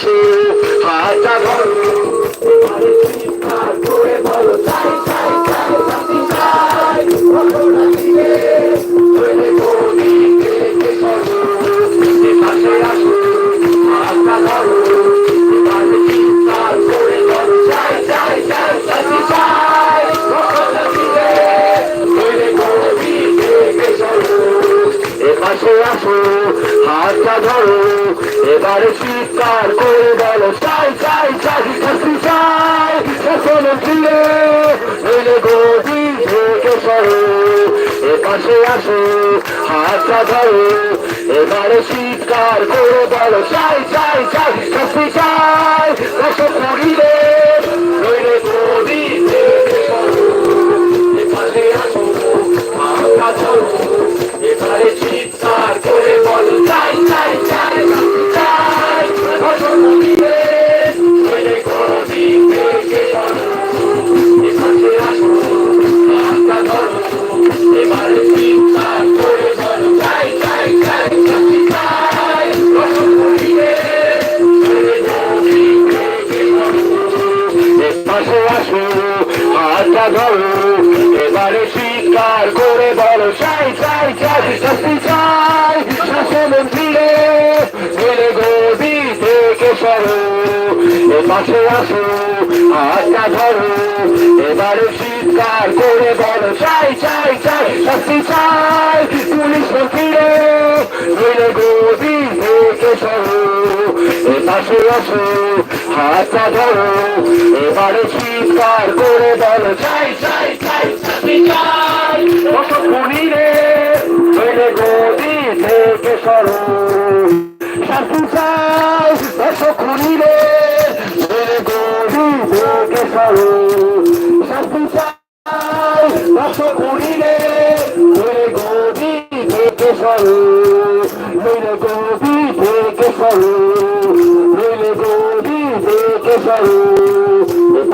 আসো এপাশে আসো হাতটা ধরো এবারে চিৎকার করে বলো, চাই চাই চাই, শাস্তি চাই। কত ধরো এবারে চিৎকার করে বলো এপাশে আসো হাতটা ধরো, এবারে চিৎকার করে বলো, চাই চাই চাই, শাস্তি চাই শাসনের ফিরে মেরে গদি থেকে সরো এপাশে আসো হাতটা ধরো, এবারে চিৎকার করে বলো, চাই চাই চাই, শাস্তি চাই, পুলিশ ফিরে মেরে গদি আসো হাতটা ধরো এবারে চিৎকার করে বলো চাই চাই চাই চাই কত খুনি রে মেরে গদি থেকে সরো। শাস্তি চাই কত খুনি রে মেরে গদি থেকে সরো। শাস্তি চাই কত খুনি রে মেরে গদি থেকে সরো। মেরে গদি থেকে সরো।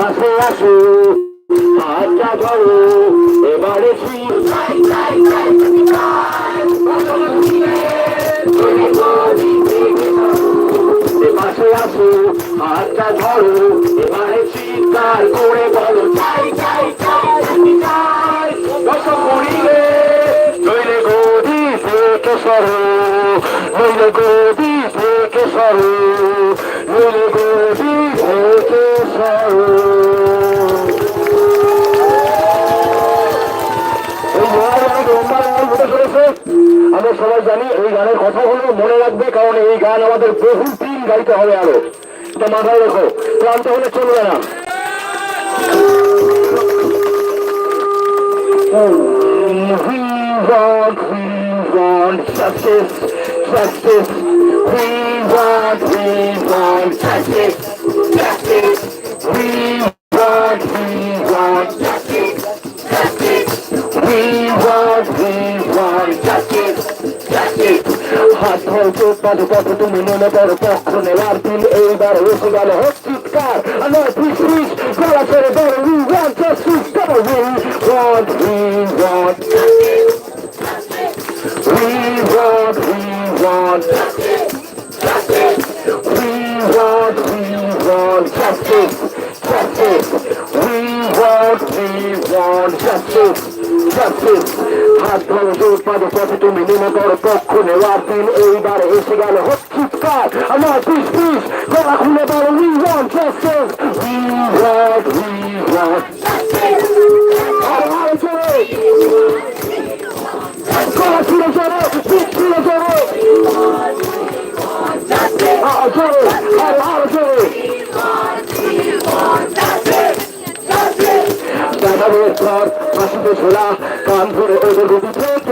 এপাশে আসো, হাতটা ধরো, এবারে এপাশে আসো, হাতটা ধরো, এবারে চিৎকার করে বলো? চাই চাই চাই চাই করিলে নইলে গদি থেকে সরো, নইলে গদি থেকে সরো। আমরা সবাই জানি এই গানের কথাগুলো মনে রাখবে কারণ এই গান আমাদের বহু দিন গাইতে হবে আরও এটা মাথায় রেখো ক্লান্ত হলে চলবে না We want, we want justice, justice. We want, we হাত ধরছো পাঁচ পথ তুমি নেমে পড়ো পক্ষ নেওয়ার দিন এইবার এসে গেল হোক চিৎকার আমার পিস পিস গলা ছেড়ে বড় উই ওয়ান্ট জাস্টিস তবে we want we want We want, we want justice, justice. We want, we want justice, justice. We want, we want justice, justice. হাত ধরো জোর পাদে পথে তুমি নেমে পড়ো পক্ষ নেওয়ার দিন এইবার এসে গেল হোক চিৎকার আমার পিস পিস গলা খুলে বলো we want justice, we want, we want justice. আরও আরও জোরে গলা ছুড়ে জোরে পিঠ ছুড়ে জোরে আরও জোরে আরও আরও জোরে দাদাদের ঘর ফাঁসিতে ছোড়া কান ধরে ওদের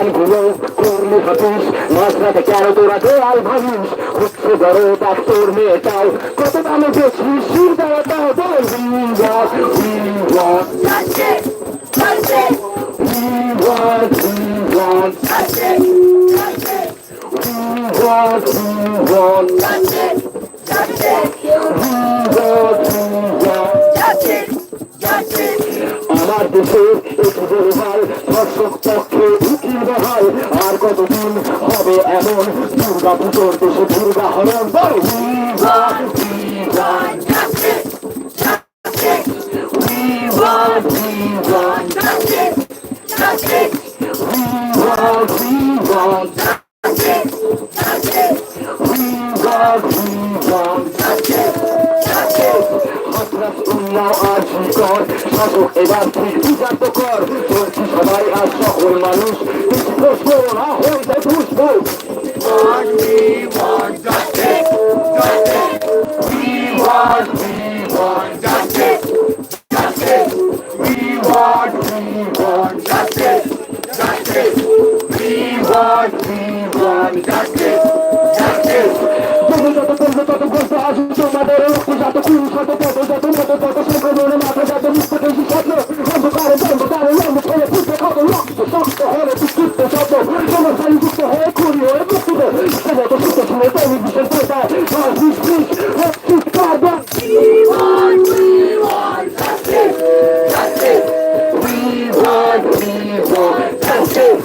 প্রমাণগুলো করলি হাতিস মাঝরাতে কেন তোরা দেয়াল ভাঙিস? হচ্ছে বড় ডাক্তার মেয়েটাও কত দামে বেশি শির দাঁড়াটাও বল! Justice! Justice! আমার দেশে একটু বলবার ধর্ষক দুর্গা পুজোর দেশে দুর্গা হরণ বল Want justice! শাসক এবার ঠিক বিচার কর বলছি সবাই আর সকল মানুষ প্রশ্ন না হইতে বুঝব justice! Justice! Justice! We justice,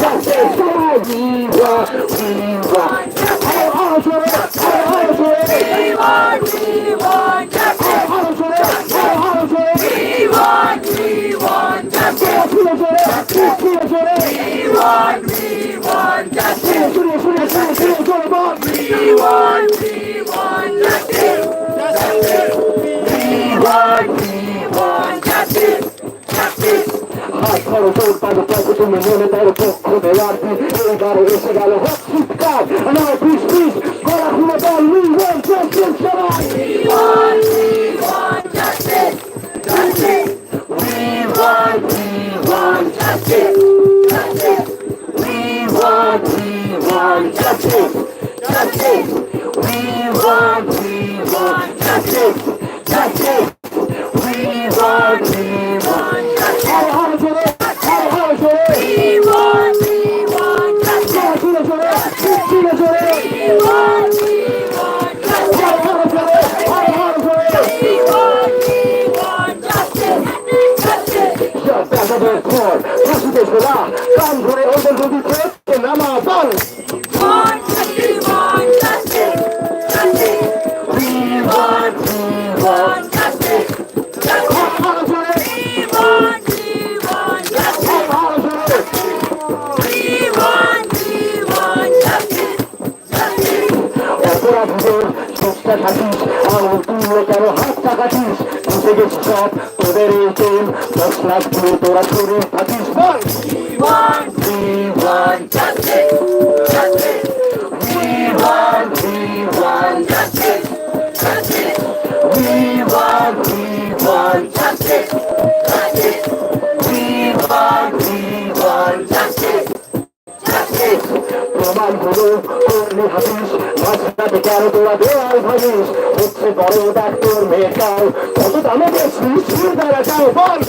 justice, সবাই we want, we want We want justice! justice! We want we want justice! justice! ধরো তোর পাবে তুমি মনে তার পক্ষ দেওয়ার এইবারে এসে গেল হক চিৎকার আমার পিস পিস সব দেখাদের পর ফাঁসিতে ঝোলা কান ধরে ওদের যদি খেয়ে নামা বল want we বুঝে গেছি সব তোদের এই টেম দশ লাখ দিয়ে তোরা শরীর থাকিস বল We want we want justice! Justice! We want we want justice! Justice! We want we want justice! Justice! We want we want justice! Justice! প্রমাণগুলো করলে হাতিস মাঝরাতে কেন তোরা দেওয়াল ভাঙিস হচ্ছে বড় ডাক্তার মেয়েটাও কত দামে বেশি শির দ্বারা যাও বল!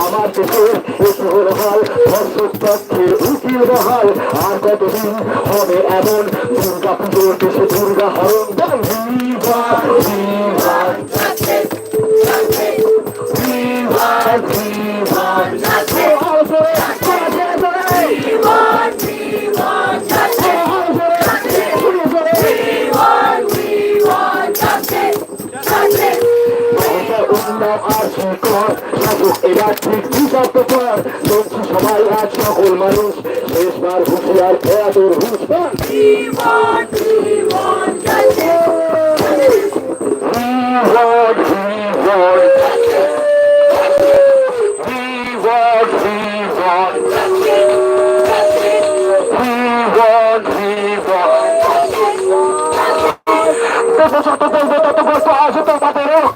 আমার দেশে এসে হলো হাল উঠিয়ে বহাল আর কতদিন হবে এমন দুর্গা দেশে দুর্গা হরণ? সকল মানুষ শেষবার হুঁশিয়ার খেয়া তোর